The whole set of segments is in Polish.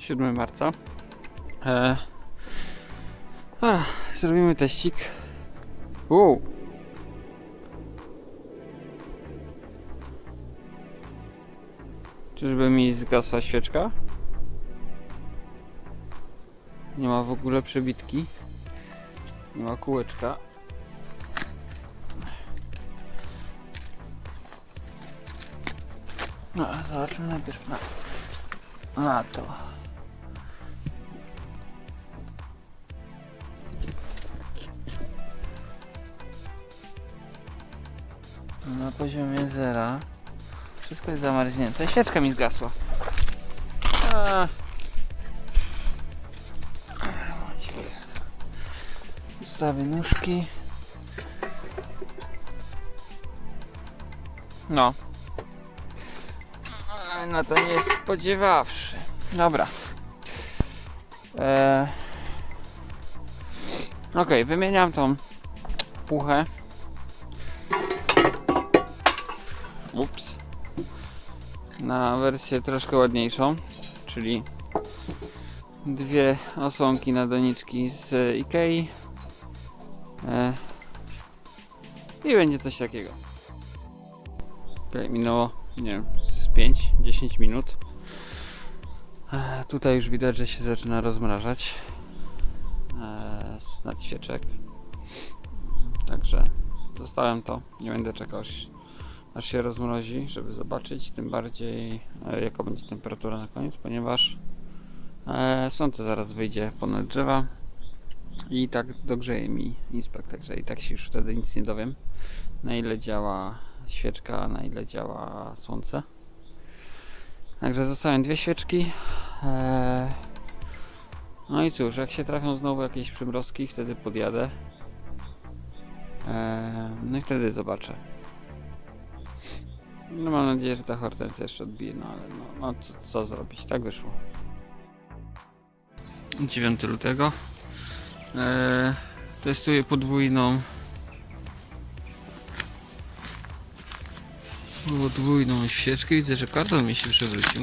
7 marca. E, a, zrobimy teścik. Wow. Czyżby mi zgasła świeczka? Nie ma w ogóle przebitki. Nie ma kółeczka. No, zobaczmy najpierw na, na to. Poziomie zera. Wszystko jest zamarznięte. Świeczka mi zgasła. A. Ustawię nóżki. No. Na to nie spodziewawszy. Dobra. Eee. Okej, wymieniam tą puchę. Ups. Na wersję troszkę ładniejszą, czyli dwie osłonki na doniczki z Ikei. E, I będzie coś takiego. Ok, minęło, nie wiem, z 5-10 minut. E, tutaj już widać, że się zaczyna rozmrażać e, z nadświeczek. Także zostałem to. Nie będę czekał aż- się rozmrozi, żeby zobaczyć. Tym bardziej e, jaka będzie temperatura na koniec, ponieważ e, słońce zaraz wyjdzie ponad drzewa i tak dogrzeje mi inspekt, także i tak się już wtedy nic nie dowiem na ile działa świeczka, na ile działa słońce. Także zostałem dwie świeczki. Eee, No i cóż, jak się trafią znowu jakieś przymrozki, wtedy podjadę. No i wtedy zobaczę. No mam nadzieję, że ta hortensja jeszcze odbije, no ale no, no co, co zrobić, tak wyszło. 9 lutego. Eee, testuję podwójną podwójną świeczkę. Widzę, że karton mi się przewrócił.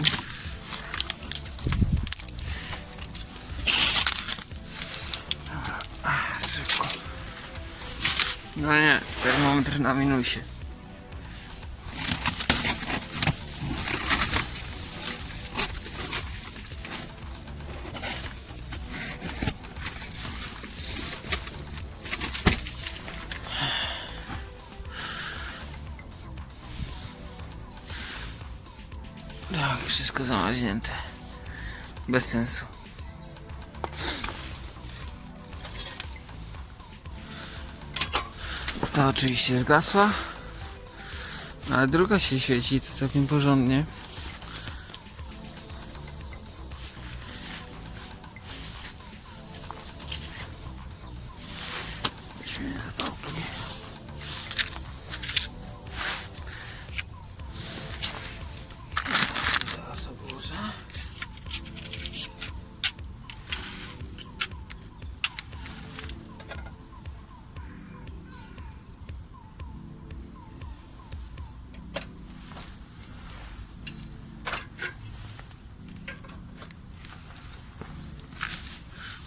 No nie, termometr na minusie. Zamarznięte. Bez sensu. Ta oczywiście zgasła. Ale druga się świeci, to całkiem porządnie.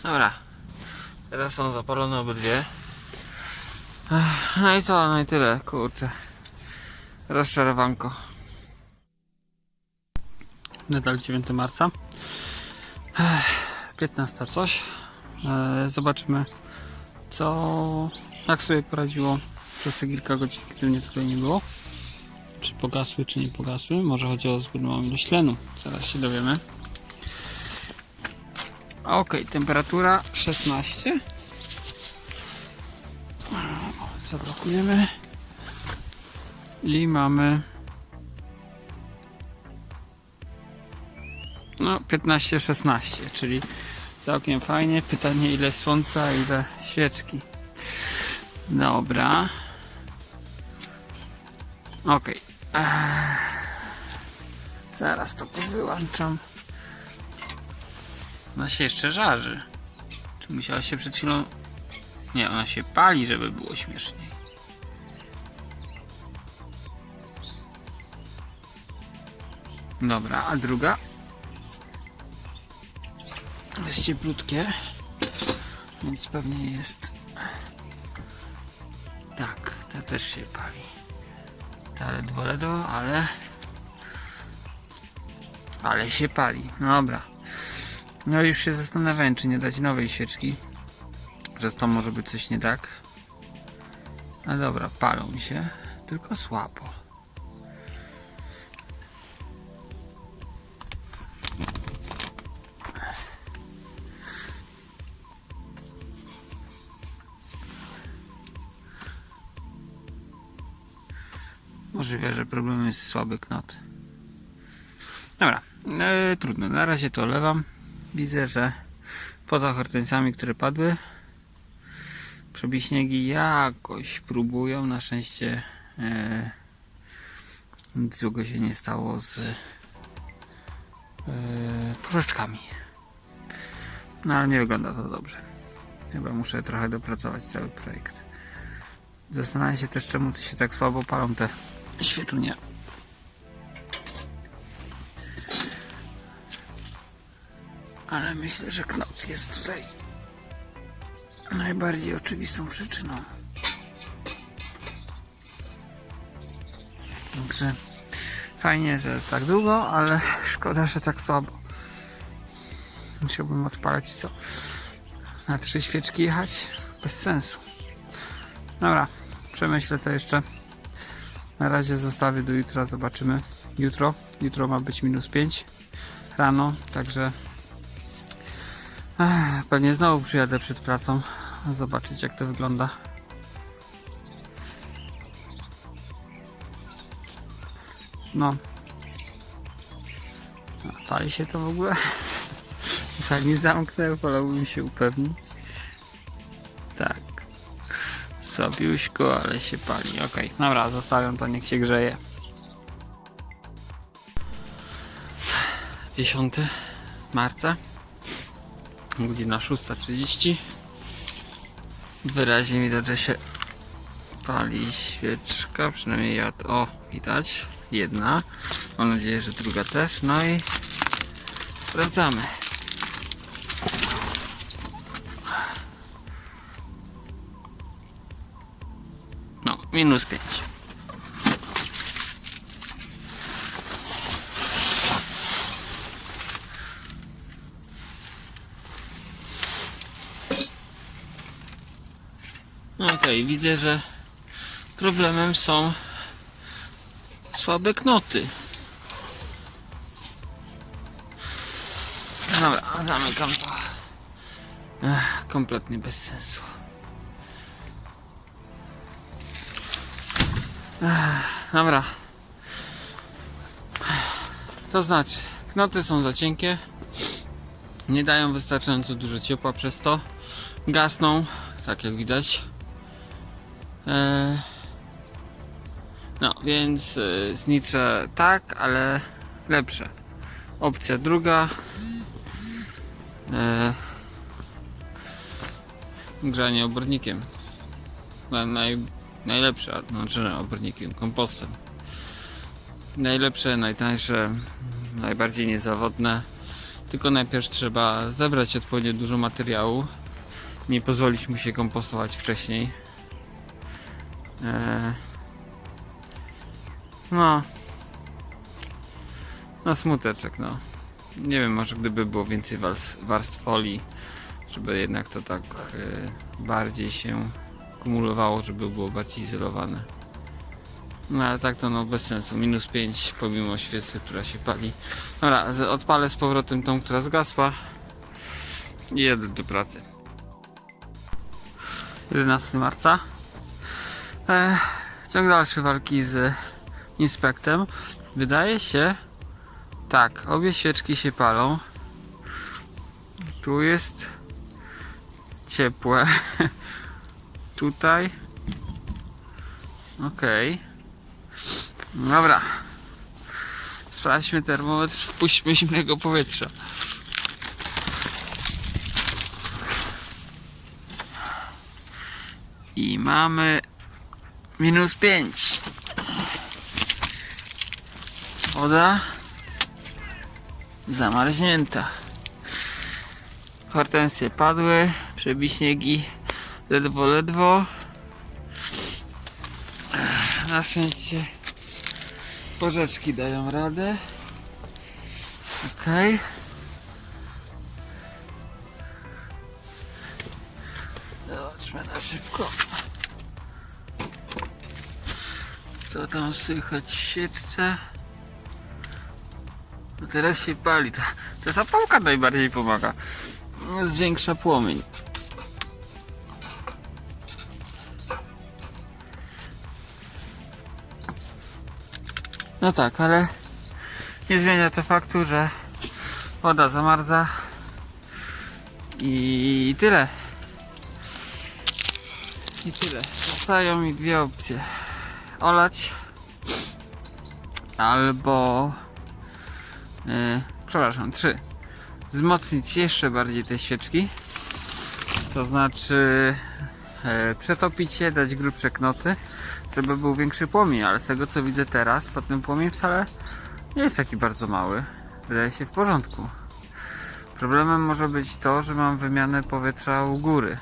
Dobra. Teraz są zapalone obydwie. No i co? No i tyle, kurczę. Rozczarowanko. Nadal 9 marca. Ech, 15 coś. E, zobaczymy, co, jak sobie poradziło przez te kilka godzin, kiedy mnie tutaj nie było. Czy pogasły, czy nie pogasły. Może chodzi o zbyt małą ilość tlenu. Zaraz się dowiemy. Ok, temperatura 16. Zablokujemy. I mamy. No, 15-16, czyli całkiem fajnie. Pytanie, ile słońca, ile świeczki. Dobra. Ok. Zaraz to wyłączam. Ona się jeszcze żarzy. Czy musiała się przed chwilą... Nie, ona się pali, żeby było śmieszniej. Dobra, a druga? jest cieplutkie, więc pewnie jest. Tak, ta też się pali. Ta ledwo, ledwo, ale. Ale się pali. Dobra. No już się zastanawiałem, czy nie dać nowej świeczki. Że z tą może być coś nie tak. No dobra, palą się, tylko słabo. Możliwe, że problemem jest słaby knot. Dobra, e, trudno. Na razie to olewam. Widzę, że poza hortensjami, które padły, przebiśniegi jakoś próbują. Na szczęście e, nic złego się nie stało z e, porzeczkami. No ale nie wygląda to dobrze. Chyba muszę trochę dopracować cały projekt. Zastanawiam się też, czemu się tak słabo palą te świeczunie. Ale myślę, że knoc jest tutaj najbardziej oczywistą przyczyną. Także fajnie, że tak długo, ale szkoda, że tak słabo. Musiałbym odpalać co? Na trzy świeczki jechać? Bez sensu. Dobra, przemyślę to jeszcze. Na razie zostawię do jutra, zobaczymy. Jutro, jutro ma być minus 5 rano, także Ech, pewnie znowu przyjadę przed pracą zobaczyć jak to wygląda. No. Pali się to w ogóle? Zanim zamknę, wolałbym się upewnić. Tak. Słabiuśko, ale się pali. Ok, dobra, zostawiam to, niech się grzeje. 10 marca, godzina 6.30. Wyraźnie widać, że się pali świeczka, przynajmniej ja to, o, widać, jedna. Mam nadzieję, że druga też. No i sprawdzamy. No, minus 5. Okej, widzę, że problemem są słabe knoty. Dobra, zamykam to. Ech, kompletnie bez sensu. Dobra. To znaczy, knoty są za cienkie. Nie dają wystarczająco dużo ciepła przez to. Gasną, tak jak widać. Eee, no, więc e, znicze tak, ale lepsze. Opcja druga. Eee, grzanie obornikiem. Na- Naj, najlepsze, znaczy obornikiem, kompostem. Najlepsze, najtańsze, najbardziej niezawodne. Tylko najpierw trzeba zebrać odpowiednio dużo materiału. Nie pozwolić mu się kompostować wcześniej. Eee, no. No smuteczek, no. Nie wiem, może gdyby było więcej wars- warstw folii, żeby jednak to tak e, bardziej się kumulowało, żeby było bardziej izolowane. No ale tak to no bez sensu. Minus 5 pomimo świecy, która się pali. Dobra, odpalę z powrotem tą, która zgasła i jedę do pracy. 11 marca. Ciąg dalszy walki z inspektem. Wydaje się, tak, obie świeczki się palą. Tu jest ciepłe. Tutaj. Okej. Dobra. Sprawdźmy termometr, wpuśćmy zimnego powietrza. I mamy minus 5. Woda zamarznięta. Hortensje padły, przebiśniegi ledwo, ledwo. Na szczęście porzeczki dają radę. Okej. Zobaczmy na szybko. Co tam słychać w sieczce? No teraz się pali. Ta, ta zapałka najbardziej pomaga. Zwiększa płomień. No tak, ale nie zmienia to faktu, że woda zamarza i tyle. I tyle. Zostają mi dwie opcje. Olać albo yy, przepraszam, trzy. Wzmocnić jeszcze bardziej te świeczki. To znaczy e, przetopić je, dać grubsze knoty, żeby był większy płomień, ale z tego co widzę teraz, to ten płomień wcale nie jest taki bardzo mały. Wydaje się w porządku. Problemem może być to, że mam wymianę powietrza u góry.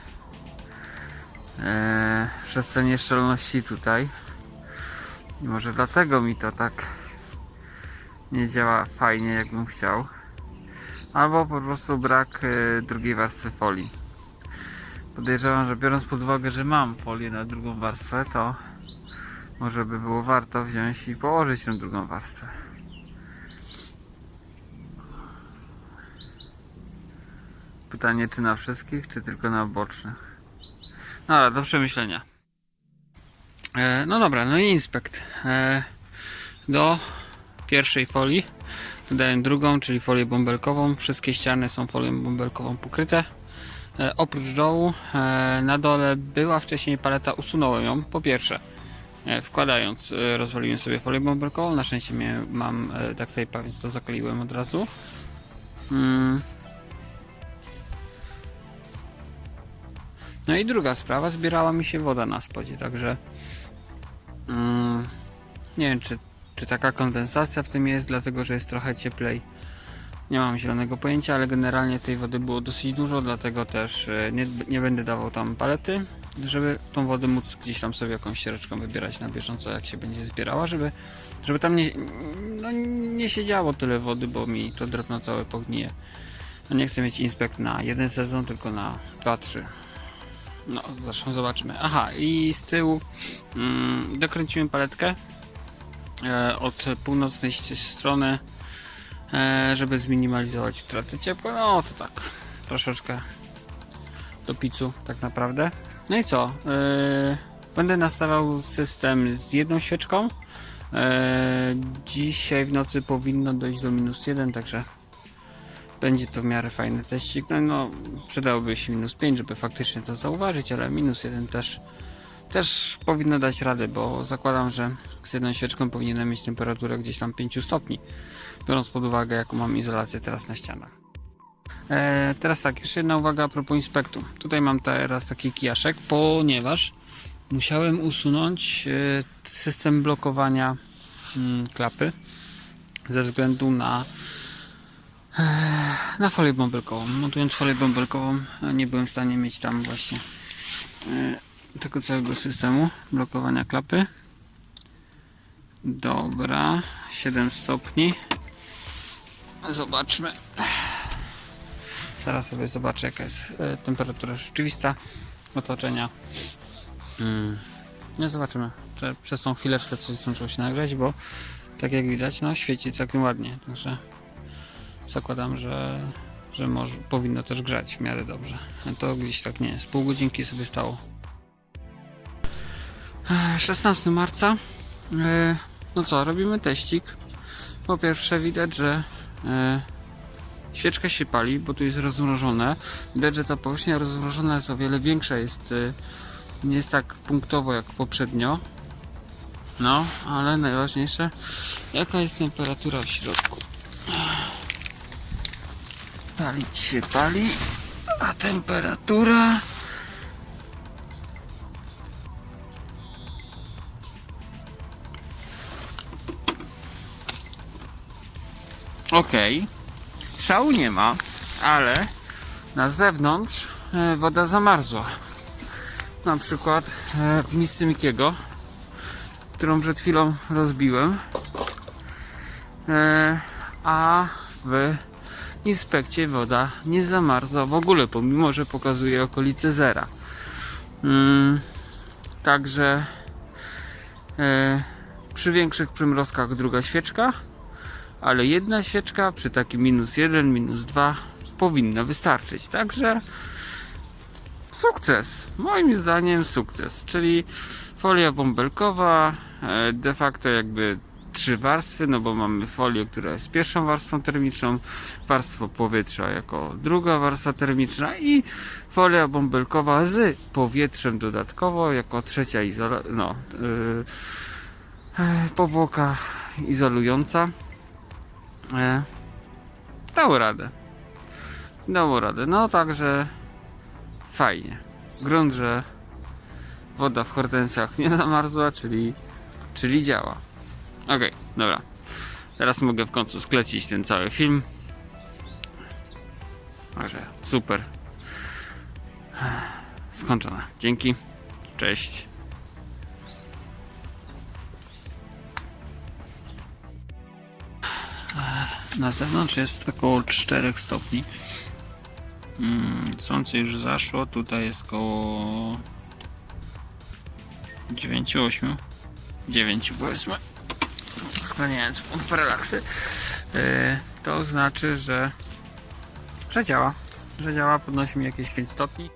Eee, przez te nieszczelności tutaj. I może dlatego mi to tak nie działa fajnie, jakbym chciał. Albo po prostu brak e, drugiej warstwy folii. Podejrzewam, że biorąc pod uwagę, że mam folię na drugą warstwę, to może by było warto wziąć i położyć tę drugą warstwę. Pytanie, czy na wszystkich, czy tylko na bocznych. No ale do przemyślenia. E, no dobra, no i inspekt. E, do pierwszej folii dodaję drugą, czyli folię bąbelkową. Wszystkie ściany są folią bąbelkową pokryte. E, oprócz dołu, na dole była wcześniej paleta, usunąłem ją. Po pierwsze, wkładając, rozwaliłem sobie folię bąbelkową. Na szczęście mnie, mam e, duct tape'a, więc to zakleiłem od razu. Mm. No i druga sprawa, zbierała mi się woda na spodzie, także mm, nie wiem, czy, czy taka kondensacja w tym jest, dlatego że jest trochę cieplej. Nie mam zielonego pojęcia, ale generalnie tej wody było dosyć dużo, dlatego też e, nie, nie będę dawał tam palety, żeby tą wodę móc gdzieś tam sobie jakąś ściereczką wybierać na bieżąco, jak się będzie zbierała, żeby, żeby tam nie, no, nie siedziało tyle wody, bo mi to drewno całe pognije. No nie chcę mieć inspekt na jeden sezon, tylko na 2-3. No, zresztą zobaczymy. Aha, i z tyłu mm, dokręciłem paletkę e, od północnej strony, e, żeby zminimalizować utratę ciepła. No to tak, troszeczkę do picu, tak naprawdę. No i co? E, będę nastawiał system z jedną świeczką. E, dzisiaj w nocy powinno dojść do minus 1, także będzie to w miarę fajny teścik. No, no przydałoby się minus 5, żeby faktycznie to zauważyć, ale minus 1 też, też powinno dać radę, bo zakładam, że z jedną świeczką powinienem mieć temperaturę gdzieś tam 5 stopni, biorąc pod uwagę jaką mam izolację teraz na ścianach. E, teraz tak, jeszcze jedna uwaga a propos inspektu. Tutaj mam teraz taki kijaszek, ponieważ musiałem usunąć e, system blokowania mm, klapy ze względu na na folię bąbelkową. Montując folię bąbelkową e, nie byłem w stanie mieć tam właśnie e, tego całego systemu blokowania klapy. Dobra, 7 stopni. Zobaczmy. Teraz sobie zobaczę jaka jest e, temperatura rzeczywista otoczenia. Mm. No zobaczymy. Czy przez tą chwileczkę coś zdążyło się nagrać, bo tak jak widać, no świeci całkiem ładnie. Także zakładam, że, że może, powinno też grzać w miarę dobrze. To gdzieś tak nie jest. Pół godzinki sobie stało. Ech, 16 marca. E, No co, robimy teścik. Po pierwsze widać, że e, świeczka się pali, bo tu jest rozmrożone. Widać, że ta powierzchnia rozmrożona jest o wiele większa, jest, e, nie jest tak punktowo jak poprzednio. No, ale najważniejsze, jaka jest temperatura w środku. Palić się pali, a temperatura. Okej. Szału nie ma, ale Na zewnątrz e, woda zamarzła. Na przykład e, w misce Mikiego, którą przed chwilą rozbiłem. E, a w inspekcie woda nie zamarzła w ogóle, pomimo że pokazuje okolice zera. Mm, także e, przy większych przymrozkach druga świeczka, ale jedna świeczka przy takim minus jeden, minus dwa powinna wystarczyć. Także sukces. Moim zdaniem sukces. Czyli folia bąbelkowa, e, de facto jakby trzy warstwy, no bo mamy folię, która jest pierwszą warstwą termiczną, warstwo powietrza jako druga warstwa termiczna i folia bąbelkowa z powietrzem dodatkowo jako trzecia izola, no, yy, powłoka izolująca. E, dało radę. Dało radę. No także fajnie. Grunt, że woda w hortensjach nie zamarzła, czyli, czyli działa. Okej, dobra. Teraz mogę w końcu sklecić ten cały film. Także super. Skończone. Dzięki. Cześć. Na zewnątrz jest około 4 stopni. Mm, Słońce już zaszło, tutaj jest około 9-8. 9 powiedzmy. Punkt relaksy. To znaczy, że, że działa. Że działa, podnosi mi jakieś 5 stopni.